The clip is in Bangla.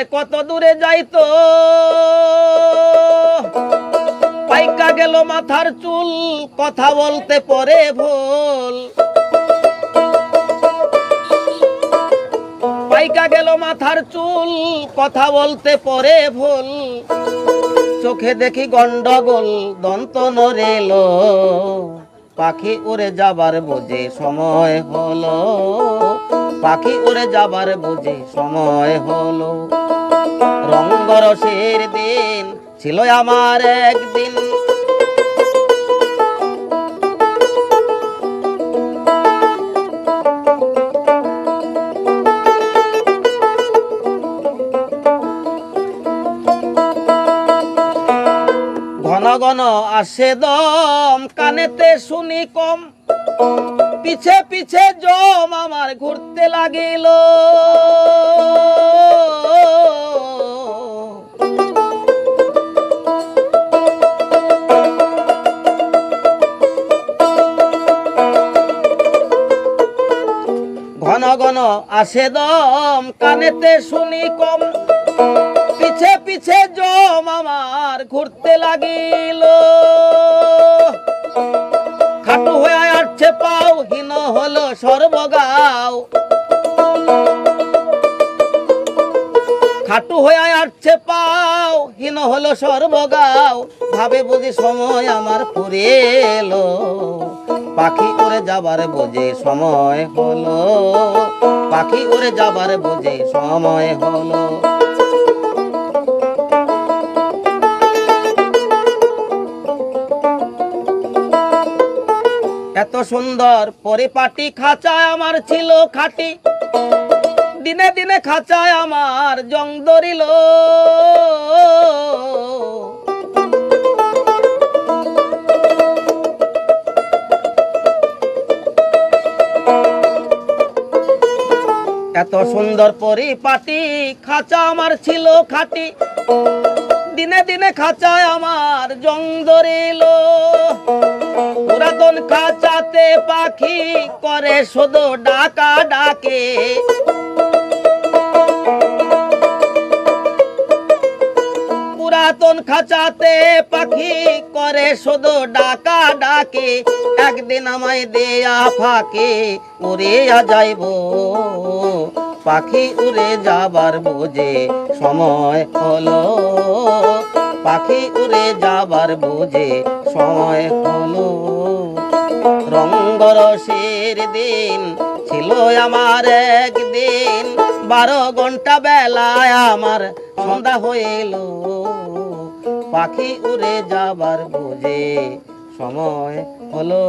আমার কত দূরে যাইতো পাইকা গেল মাথার চুল, কথা বলতে পরে ভুল। পাইকা গেল মাথার চুল, কথা বলতে পরে ভুল। চোখে দেখি গন্ডগোল, দন্ত নরেল পাখি উড়ে যাবার বুঝে সময় হলো। পাখি উড়ে যাবার বুঝে সময় হলো। রঙ্গরসের দিন ছিল আমার একদিন। ঘন ঘন আসে দম, কানেতে শুনি কম। পিছে পিছে জম আমার ঘুরতে লাগিল। ঘন আসে দম, কানেতে শুনি কম। পিছে পিছে জম আমার ঘুরতে লাগিল। খাটু হয়ে আসছে পাও, হীন হলো সর্বগাও। খাটু হয়ে আসছে পাও, হীন হলো সর্বগাও। ভাবে বুঝি সময় আমার ফুরে এলো। পাখি উড়ে যাবার বোঝে সময় হলো। পাখি উড়ে যাবার বোঝে সময় হলো। এত সুন্দর পরিপাটি খাঁচায় আমার ছিল খাটি। দিনে দিনে খাঁচায় আমার জং ধরিল। এত সুন্দর পরিপাটি, খাঁচা আমার ছিল খাটি। দিনে দিনে খাঁচায় আমার জং ধরিল। পুরাতন খাঁচাতে পাখি করে, শুধু ডাকা ডাকে। খাঁচাতে পাখি করে, শুধু ডাকা ডাকে, একদিন আমায় দেয়া ফাঁকে উড়িয়া যাইব। পাখি উড়ে যাবার বুঝে সময় হলো। পাখি উড়ে যাবার বুঝে সময় হলো। রঙ্গরসের দিন ছিল আমার একদিন, বারো ঘণ্টা বেলায় আমার সন্ধ্যা হইল। পাখি উড়ে যাবার বুঝে সময় হলো।